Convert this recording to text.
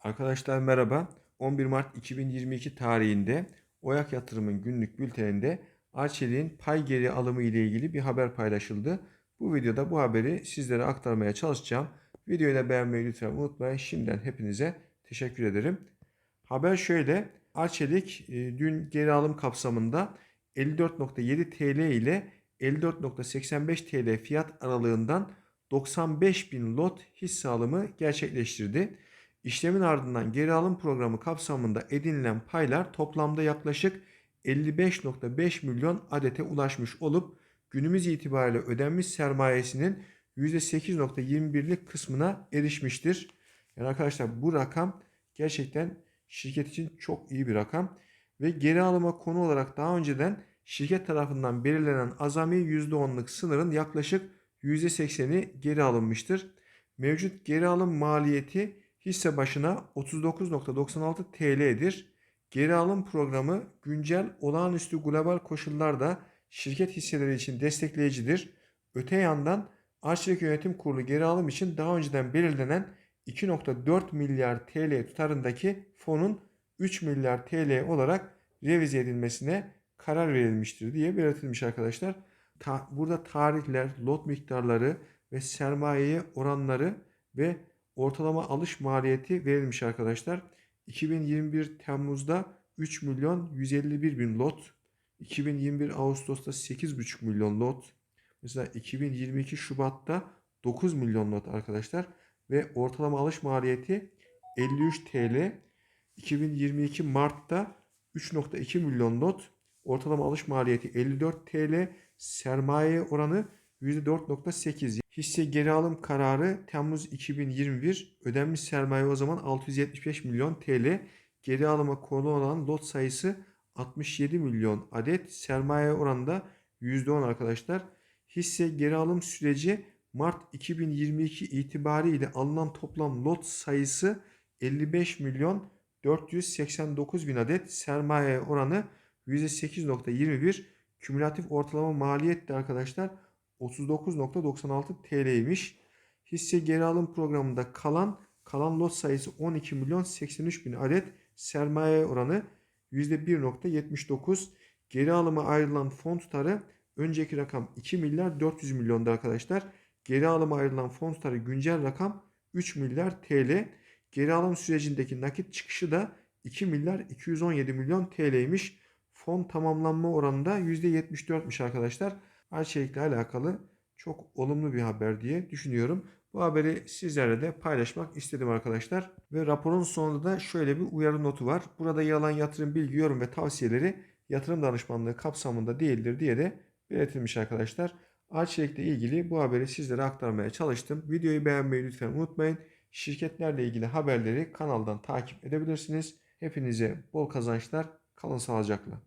Arkadaşlar merhaba. 11 Mart 2022 tarihinde Oyak Yatırım'ın günlük bülteninde Arçelik'in pay geri alımı ile ilgili bir haber paylaşıldı. Bu videoda bu haberi sizlere aktarmaya çalışacağım. Videoyu da beğenmeyi lütfen unutmayın. Şimdiden hepinize teşekkür ederim. Haber şöyle. Arçelik e, dün geri alım kapsamında 54.7 TL ile 54.85 TL fiyat aralığından 95 bin lot hisse alımı gerçekleştirdi. İşlemin ardından geri alım programı kapsamında edinilen paylar toplamda yaklaşık 55.5 milyon adete ulaşmış olup günümüz itibariyle ödenmiş sermayesinin %8.21'lik kısmına erişmiştir. Yani arkadaşlar bu rakam gerçekten şirket için çok iyi bir rakam ve geri alıma konu olarak daha önceden şirket tarafından belirlenen azami %10'luk sınırın yaklaşık %80'i geri alınmıştır. Mevcut geri alım maliyeti hisse başına 39.96 TL'dir. Geri alım programı güncel olağanüstü global koşullarda şirket hisseleri için destekleyicidir. Öte yandan Arçelik Yönetim Kurulu geri alım için daha önceden belirlenen 2.4 milyar TL tutarındaki fonun 3 milyar TL olarak revize edilmesine karar verilmiştir diye belirtilmiş arkadaşlar. Burada tarihler, lot miktarları ve sermayeye oranları ve ortalama alış maliyeti verilmiş arkadaşlar. 2021 Temmuz'da 3 milyon 151 bin lot. 2021 Ağustos'ta 8,5 milyon lot. Mesela 2022 Şubat'ta 9 milyon lot arkadaşlar. Ve ortalama alış maliyeti 53 TL. 2022 Mart'ta 3.2 milyon lot. Ortalama alış maliyeti 54 TL. Sermaye oranı %4.8. Hisse geri alım kararı Temmuz 2021. Ödenmiş sermaye o zaman 675 milyon TL. Geri alıma konu olan lot sayısı 67 milyon adet. Sermaye oranında %10 arkadaşlar. Hisse geri alım süreci Mart 2022 itibariyle alınan toplam lot sayısı 55 milyon 489 bin adet. Sermaye oranı %8.21. Kümülatif ortalama maliyet de arkadaşlar 39.96 TL'ymiş. Hisse geri alım programında kalan kalan lot sayısı 12 milyon 83 bin adet. Sermaye oranı %1.79. Geri alıma ayrılan fon tutarı önceki rakam 2 milyar 400 milyonda arkadaşlar. Geri alıma ayrılan fon tutarı güncel rakam 3 milyar TL. Geri alım sürecindeki nakit çıkışı da 2 milyar 217 milyon TL'ymiş. Fon tamamlanma oranı da %74'müş arkadaşlar. Arçelik'le alakalı çok olumlu bir haber diye düşünüyorum. Bu haberi sizlerle de paylaşmak istedim arkadaşlar. Ve raporun sonunda da şöyle bir uyarı notu var. Burada yer alan yatırım bilgi, yorum ve tavsiyeleri yatırım danışmanlığı kapsamında değildir diye de belirtilmiş arkadaşlar. Arçelik'le ilgili bu haberi sizlere aktarmaya çalıştım. Videoyu beğenmeyi lütfen unutmayın. Şirketlerle ilgili haberleri kanaldan takip edebilirsiniz. Hepinize bol kazançlar. Kalın sağlıcakla.